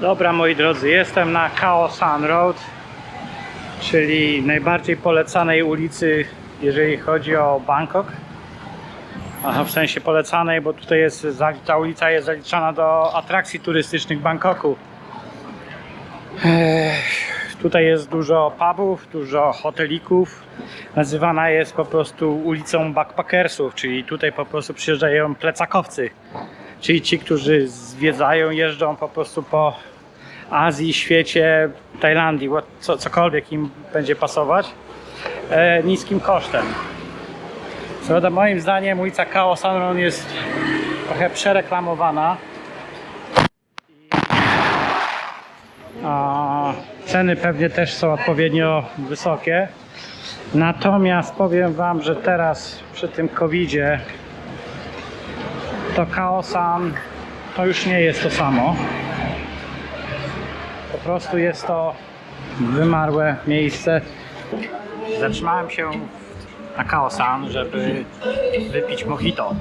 Dobra moi drodzy, jestem na Khao San Road, czyli najbardziej polecanej ulicy, jeżeli chodzi o Bangkok. Aha, w sensie polecanej, bo tutaj jest, ta ulica jest zaliczana do atrakcji turystycznych Bangkoku. Ech, Tutaj jest dużo pubów, dużo hotelików. Nazywana jest po prostu ulicą backpackersów, czyli tutaj po prostu przyjeżdżają plecakowcy. Czyli ci, którzy zwiedzają, jeżdżą po prostu po Azji, świecie, Tajlandii, co, cokolwiek im będzie pasować, e, niskim kosztem. Co prawda moim zdaniem ulica Khao San Road jest trochę przereklamowana. A ceny pewnie też są odpowiednio wysokie. Natomiast powiem Wam, że teraz przy tym covidzie to Kaosan to już nie jest to samo. Prostu jest to wymarłe miejsce. Zatrzymałem się na Kaosan, żeby wypić mojito.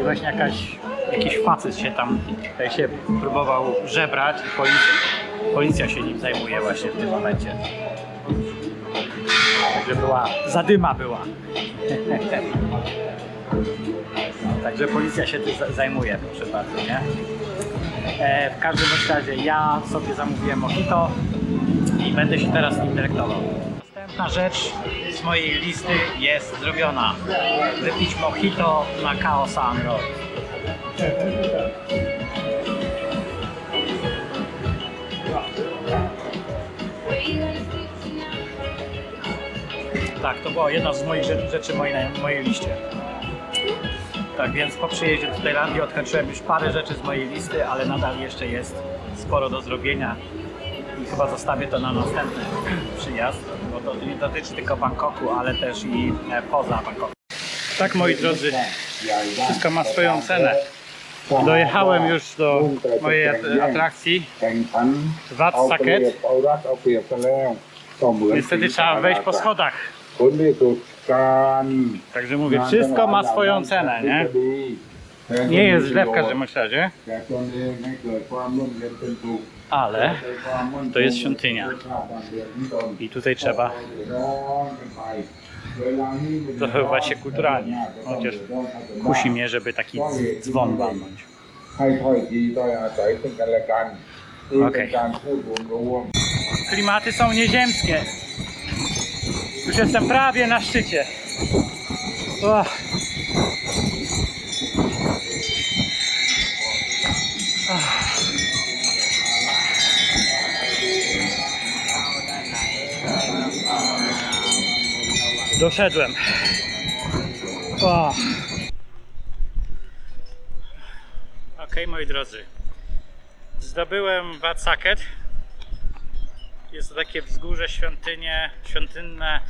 I właśnie jakaś, jakiś facet się tam tutaj się próbował żebrać policja, policja się nim zajmuje właśnie w tym momencie. Także była, zadyma była. Także policja się tym za- zajmuje, proszę bardzo, nie? E, w każdym razie ja sobie zamówiłem mojito i będę się teraz nim delektował. Następna rzecz z mojej listy jest zrobiona. Wypić mojito na Khao San Road. Tak, to była jedna z moich rzeczy, rzeczy mojej, mojej liście. Tak więc po przyjeździe do Tajlandii odhaczyłem już parę rzeczy z mojej listy, ale nadal jeszcze jest sporo do zrobienia i chyba zostawię to na następny przyjazd, bo to nie dotyczy tylko Bangkoku, ale też i e, poza Bangkoku. Tak moi drodzy, wszystko ma swoją cenę. Dojechałem już do mojej atrakcji Wat Saket. Niestety trzeba wejść po schodach. Także mówię, wszystko ma swoją cenę, nie? Nie jest źle w każdym razie. Ale to jest świątynia. I tutaj trzeba zachowywać się kulturalnie. Chociaż kusi mnie, żeby taki dzwon walnąć. Okay. Klimaty są nieziemskie. Jestem prawie na szczycie. Ach. Doszedłem. Och. Okej, moi drodzy. Zdobyłem Watsaket. Jest to takie wzgórze świątynie, świątynne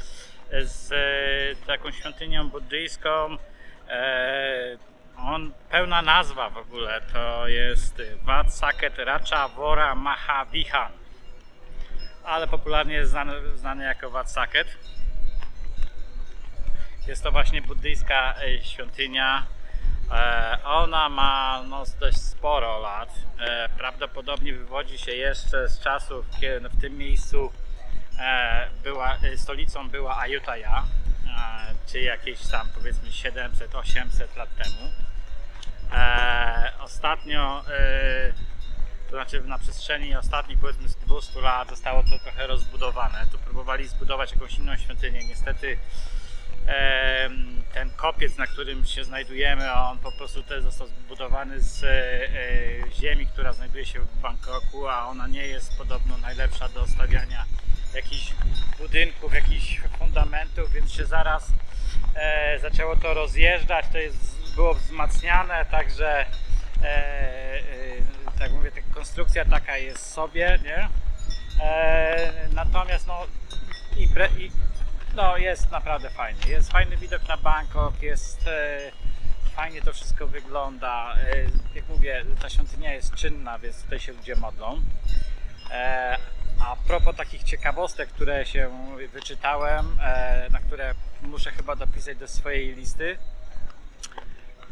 z e, taką świątynią buddyjską. E, on, pełna nazwa w ogóle to jest Wat Saket Racha Vora Mahavihan. Ale popularnie jest znany, znany jako Wat Saket. Jest to właśnie buddyjska e, świątynia. E, Ona ma no, dość sporo lat. E, Prawdopodobnie wywodzi się jeszcze z czasów, kiedy w tym miejscu e, była, stolicą była Ayutthaya, e, czyli jakieś tam powiedzmy 700-800 lat temu. Ostatnio, to znaczy na przestrzeni ostatnich powiedzmy z 200 lat zostało to trochę rozbudowane. Tu próbowali zbudować jakąś inną świątynię. Niestety ten kopiec, na którym się znajdujemy, on po prostu też został zbudowany z e, e, ziemi, która znajduje się w Bangkoku, a ona nie jest podobno najlepsza do stawiania jakichś budynków, jakichś fundamentów, więc się zaraz e, zaczęło to rozjeżdżać, to jest, było wzmacniane, także tak mówię, ta konstrukcja taka jest sobie, nie? Natomiast no, impre, no jest naprawdę fajnie. Jest fajny widok na Bangkok, jest e, fajnie to wszystko wygląda. E, jak mówię, ta świątynia jest czynna, więc tutaj się ludzie modlą. E, a propos takich ciekawostek, które się wyczytałem, e, na które muszę chyba dopisać do swojej listy,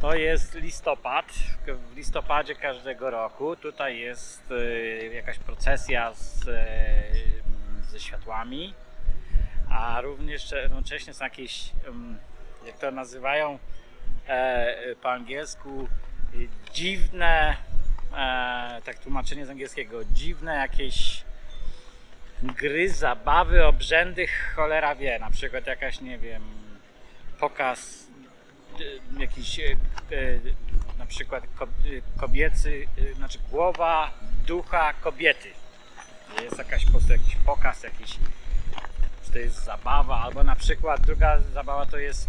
To jest listopad. W listopadzie każdego roku tutaj jest e, jakaś procesja z, e, ze światłami, a również jednocześnie są jakieś, jak to nazywają e, po angielsku, e, dziwne, e, tak tłumaczenie z angielskiego, dziwne jakieś gry, zabawy, obrzędy, cholera wie, na przykład jakaś, nie wiem, pokaz e, jakiś e, e, na przykład ko- e, kobiecy, e, znaczy głowa ducha kobiety. Jest jakaś po prostu jakiś pokaz, jakiś czy to jest zabawa, albo na przykład druga zabawa to jest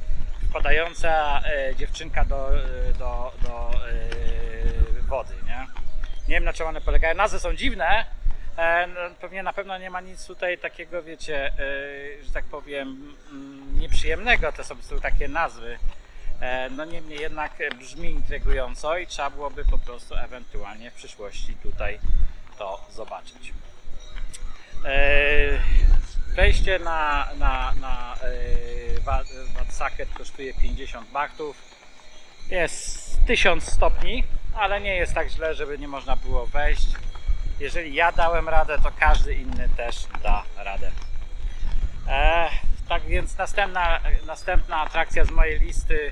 wpadająca e, dziewczynka do, e, do, do e, wody, nie? Nie wiem na czym one polegają. Nazwy są dziwne. E, no, pewnie na pewno nie ma nic tutaj takiego, wiecie, e, że tak powiem, mm, nieprzyjemnego. To są po prostu takie nazwy. E, no niemniej jednak brzmi intrygująco i trzeba byłoby po prostu ewentualnie w przyszłości tutaj to zobaczyć. E, Wejście na, na, na e, Wa- Wadsaket kosztuje 50 bachtów. Jest 1000 stopni, ale nie jest tak źle, żeby nie można było wejść. Jeżeli ja dałem radę, to każdy inny też da radę. E, tak więc następna, następna atrakcja z mojej listy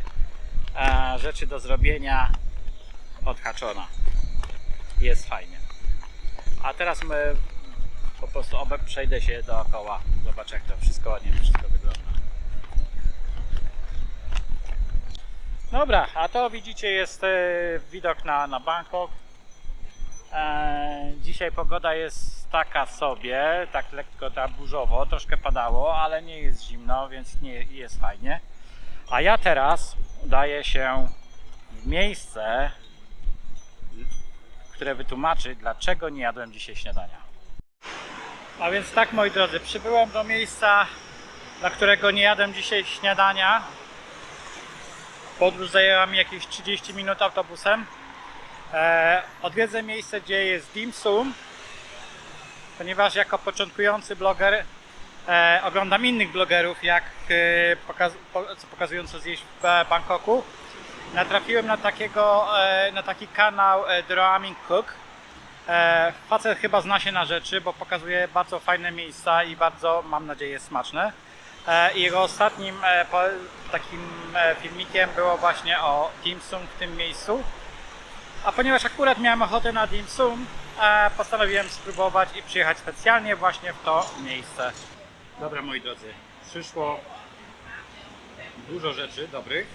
e, rzeczy do zrobienia odhaczona. Jest fajnie. A teraz my po prostu obe przejdę się dookoła. Zobaczę jak to wszystko ładnie wszystko wygląda. Dobra, a to widzicie jest e, widok na, na Bangkok. E, dzisiaj pogoda jest taka sobie, tak lekko ta burzowo, troszkę padało, ale nie jest zimno, więc nie jest fajnie. A ja teraz udaję się w miejsce, które wytłumaczy, dlaczego nie jadłem dzisiaj śniadania. A więc tak, moi drodzy, przybyłem do miejsca, dla którego nie jadłem dzisiaj śniadania. Podróż zajęła mi jakieś 30 minut autobusem. E, odwiedzę miejsce, gdzie jest dim sum, ponieważ jako początkujący bloger e, oglądam innych blogerów, jak e, co pokazują co zjeść w Bangkoku. Natrafiłem na takiego, na taki kanał e, Ramen Cook. E, facet chyba zna się na rzeczy, bo pokazuje bardzo fajne miejsca i bardzo, mam nadzieję, smaczne. E, i jego ostatnim e, takim filmikiem było właśnie o dim sum w tym miejscu. A ponieważ akurat miałem ochotę na dim sum, postanowiłem spróbować i przyjechać specjalnie właśnie w to miejsce. Dobra moi drodzy, przyszło dużo rzeczy dobrych.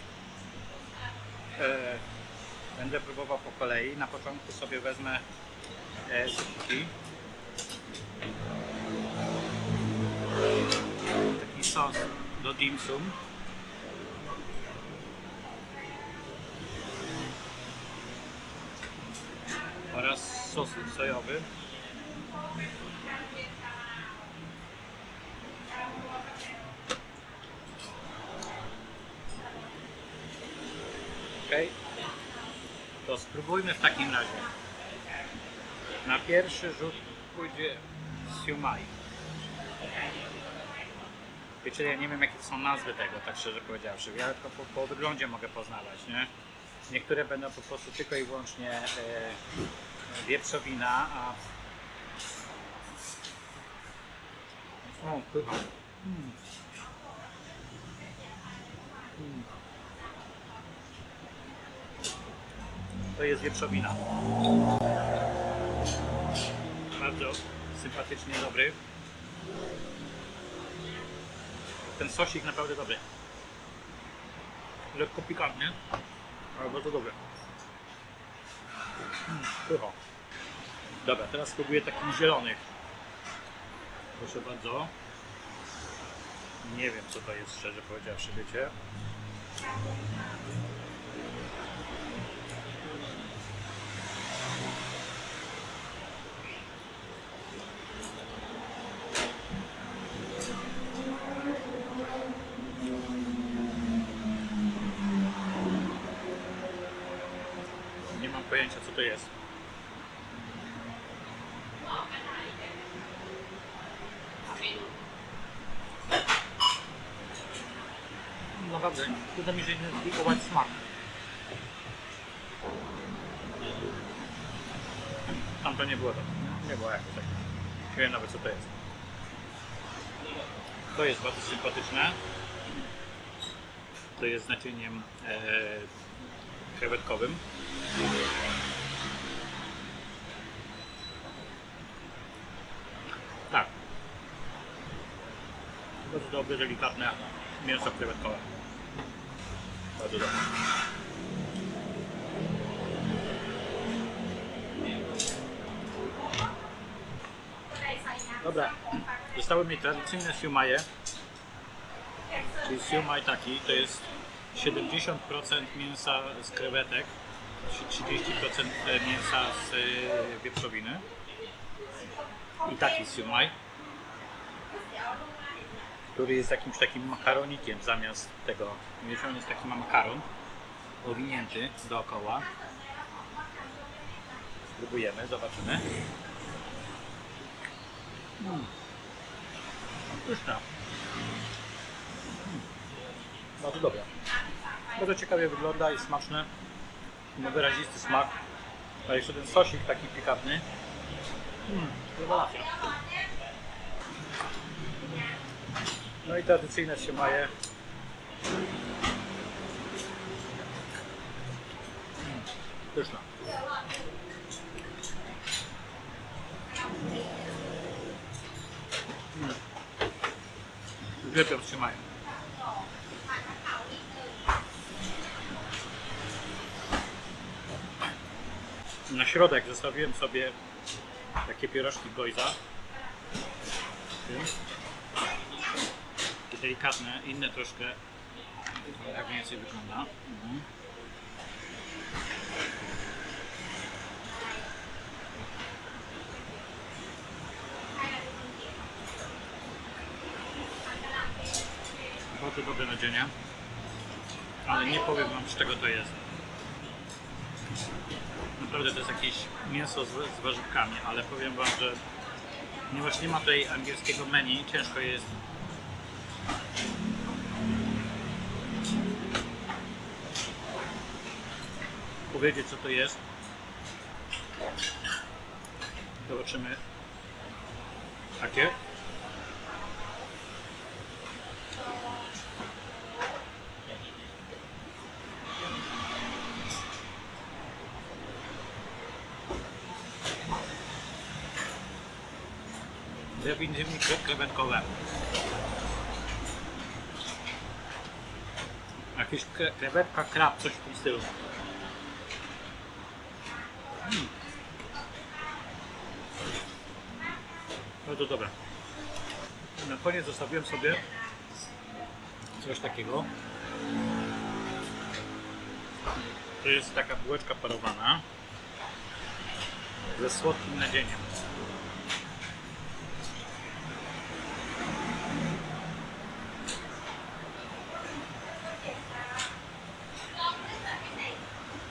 Będę próbował po kolei. Na początku sobie wezmę zupki. Taki sos do dim sum. oraz sos sojowy. Ok, to spróbujmy w takim razie. Na pierwszy rzut pójdzie siumai. Wiecie, ja nie wiem jakie są nazwy tego, tak szczerze powiedziawszy. Ja tylko po, po wyglądzie mogę poznawać, nie? Niektóre będą po prostu tylko i wyłącznie e, wieprzowina, a... O, pycha. Mm. Mm. To jest wieprzowina. Bardzo sympatycznie dobry. Ten sosik naprawdę dobry. Lekko pikantny, ale bardzo dobry. Mm, pycha. Dobra, teraz spróbuję takich zielonych. Proszę bardzo. Nie wiem co to jest, szczerze powiedziawszy, wiecie. pojęcia co to jest. No Naprawdę, trudno mi się identyfikować smak. Tam to nie było tak. Nie było jakoś tak. Nie wiem nawet co to jest. To jest bardzo sympatyczne. To jest z nacieniem e, krewetkowym. Dobre, delikatne mięso krewetkowe. Bardzo dobre. Dobra, zostały mi tradycyjne siumaje. Czyli siumaj taki, to jest 70% mięsa z krewetek, 30% mięsa z y, wieprzowiny. I taki siumaj, który jest jakimś takim makaronikiem zamiast tego. Mieszany jest taki makaron, owinięty dookoła. Spróbujemy, zobaczymy. Mm. Pyszna. Mm. Bardzo dobre. Bardzo ciekawie wygląda i smaczne. Ma wyrazisty smak. A jeszcze ten sosik taki pikantny. Mm, rewelacja. No i tradycyjne się maje. Mm, Pyszna. Uwielbiam się mają. Na środek zostawiłem sobie takie pierożki gojza. Delikatne, inne troszkę. Jak mniej więcej wygląda. Mhm. Bardzo dobre nadzienie. Ale nie powiem wam z czego to jest. Naprawdę to jest jakieś mięso z, z warzywkami, ale powiem wam, że ponieważ nie ma tutaj angielskiego menu, ciężko jest powiedzieć co to jest. Zobaczymy. Takie. Definitywnie kre- krewetkowe. Jakieś kre- krewetka, krab, coś w tym stylu. Dobre. Na koniec zostawiłem sobie coś takiego. To jest taka bułeczka parowana ze słodkim nadzieniem.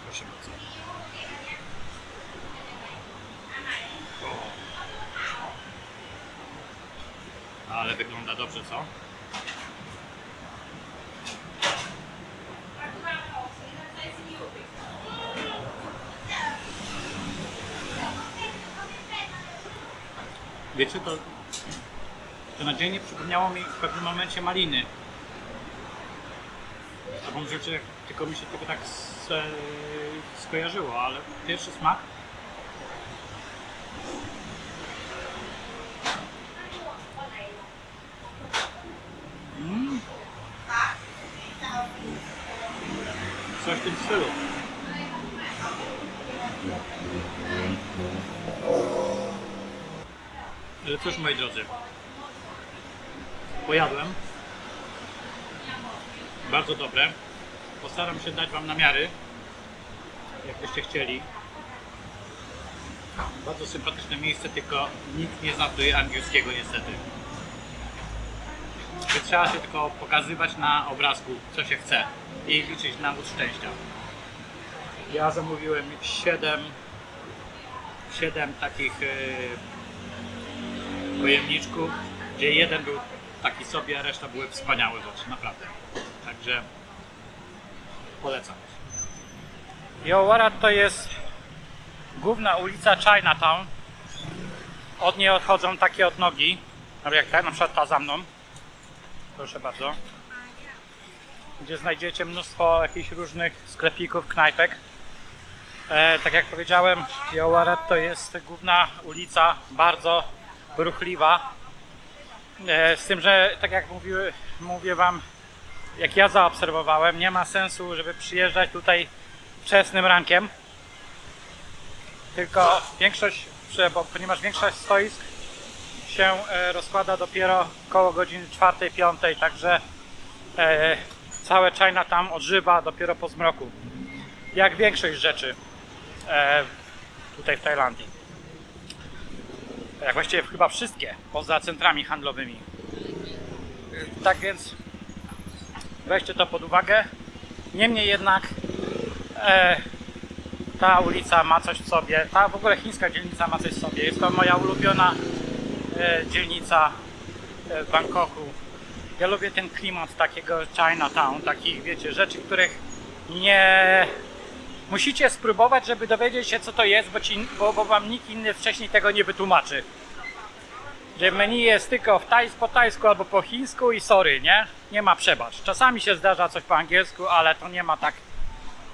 Proszę bardzo. O. Ale wygląda dobrze, co? Wiecie, to, to nadzienie przypomniało mi w pewnym momencie maliny. Taką rzeczy, tylko mi się tylko tak skojarzyło, ale pierwszy smak Coś w tym stylu. Ale cóż, moi drodzy, pojadłem. Bardzo dobre. Postaram się dać Wam namiary, jakbyście chcieli. Bardzo sympatyczne miejsce, tylko nikt nie zna tutaj angielskiego niestety. Trzeba się tylko pokazywać na obrazku, co się chce i liczyć na wód szczęścia. Ja zamówiłem 7, 7 takich yy, pojemniczków, gdzie jeden był taki sobie, a reszta były wspaniałe rzeczy, naprawdę. Także polecam. Jowarat to jest główna ulica Chinatown. Od niej odchodzą takie odnogi, no jak ta, na przykład ta za mną. Proszę bardzo. Gdzie znajdziecie mnóstwo jakichś różnych sklepików, knajpek. E, tak jak powiedziałem, Jowaret to jest główna ulica, bardzo ruchliwa. E, z tym, że tak jak mówiły, mówię Wam, jak ja zaobserwowałem, nie ma sensu, żeby przyjeżdżać tutaj wczesnym rankiem. Tylko większość, bo, ponieważ większość stoisk się e, rozkłada dopiero koło godziny 4-5, także całe Chinatown odżywa dopiero po zmroku. Jak większość rzeczy e, tutaj w Tajlandii. Jak właściwie chyba wszystkie, poza centrami handlowymi. Tak więc weźcie to pod uwagę. Niemniej jednak e, ta ulica ma coś w sobie. Ta w ogóle chińska dzielnica ma coś w sobie. Jest to moja ulubiona e, dzielnica e, w Bangkoku. Ja lubię ten klimat takiego Chinatown, takich wiecie, rzeczy, których nie musicie spróbować, żeby dowiedzieć się co to jest, bo, ci, bo, bo wam nikt inny wcześniej tego nie wytłumaczy. Że menu jest tylko w tajs, po tajsku albo po chińsku i sorry, nie? Nie ma przebacz. Czasami się zdarza coś po angielsku, ale to nie ma tak,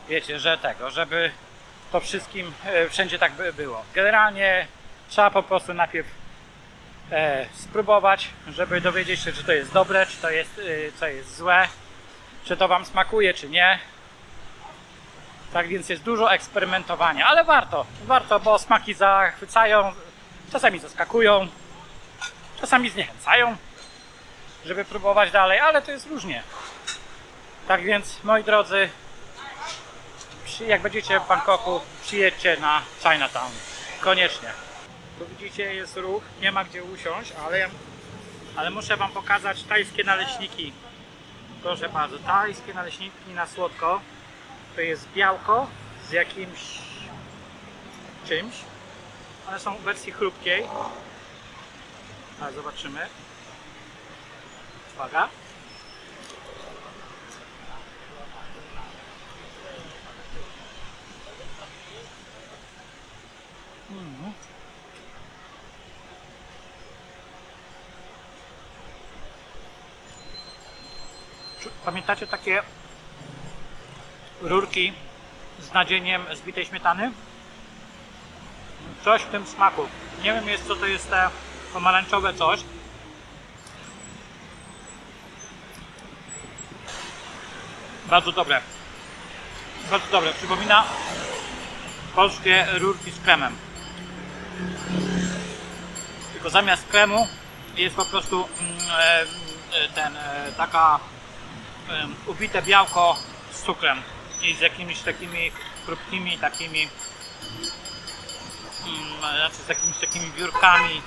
wiecie, że tego, żeby to wszystkim e, wszędzie tak by było. Generalnie trzeba po prostu najpierw e, spróbować, żeby dowiedzieć się, czy to jest dobre, czy to jest, e, co jest złe, czy to Wam smakuje, czy nie. Tak więc jest dużo eksperymentowania, ale warto, warto, bo smaki zachwycają, czasami zaskakują, czasami zniechęcają, żeby próbować dalej, ale to jest różnie. Tak więc, moi drodzy, jak będziecie w Bangkoku, przyjedźcie na Chinatown. Koniecznie. Tu widzicie, jest ruch, nie ma gdzie usiąść, ale, ja- ale muszę Wam pokazać tajskie naleśniki. Proszę bardzo, tajskie naleśniki na słodko. To jest białko z jakimś czymś. One są w wersji chrupkiej. A zobaczymy. Uwaga. Mhm. Czy- Pamiętacie takie rurki z nadzieniem zbitej śmietany? Coś w tym smaku. Nie wiem jest co to jest te pomarańczowe coś. Bardzo dobre. Bardzo dobre. Przypomina polskie rurki z kremem. Tylko zamiast kremu jest po prostu mm, e, ten, e, taka e, ubite białko z cukrem i z jakimiś takimi krótkimi takimi mm, znaczy z jakimiś takimi wiórkami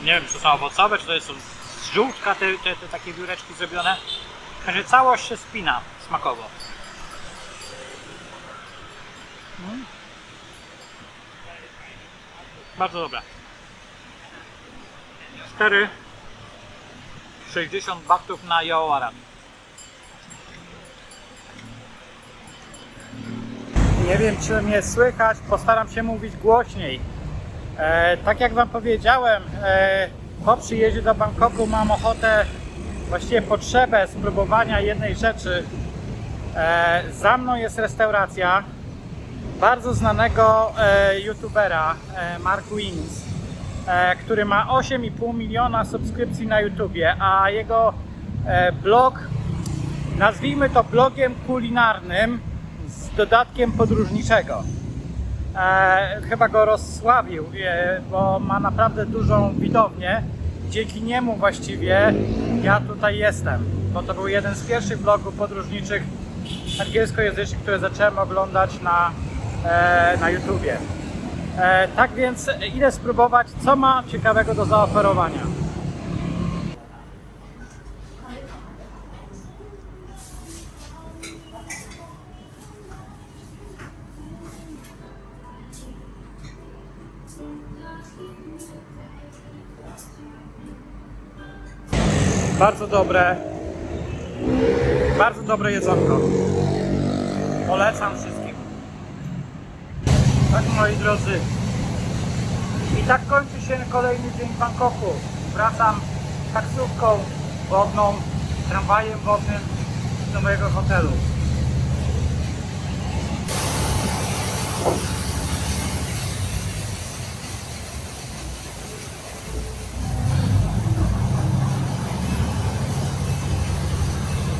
nie wiem czy to są owocowe, czy to jest z żółtka te, te, te takie wióreczki zrobione także całość się spina smakowo Mm. Bardzo dobre. 4 60 baktów na Joaran. Nie wiem, czy mnie słychać, postaram się mówić głośniej. E, tak jak Wam powiedziałem, e, po przyjeździe do Bangkoku mam ochotę, właściwie potrzebę spróbowania jednej rzeczy. E, za mną jest restauracja bardzo znanego e, youtubera e, Mark Wins, e, który ma 8,5 miliona subskrypcji na YouTubie, a jego e, blog, nazwijmy to blogiem kulinarnym z dodatkiem podróżniczego. E, chyba go rozsławił, e, bo ma naprawdę dużą widownię. Dzięki niemu właściwie ja tutaj jestem, bo to był jeden z pierwszych blogów podróżniczych angielskojęzycznych, które zacząłem oglądać na, e, na YouTubie. E, tak więc idę spróbować, co ma ciekawego do zaoferowania. Bardzo dobre. Bardzo dobre jedzonko. Polecam wszystkim. Tak moi drodzy. I tak kończy się kolejny dzień w Bangkoku. Wracam taksówką wodną, tramwajem wodnym do mojego hotelu.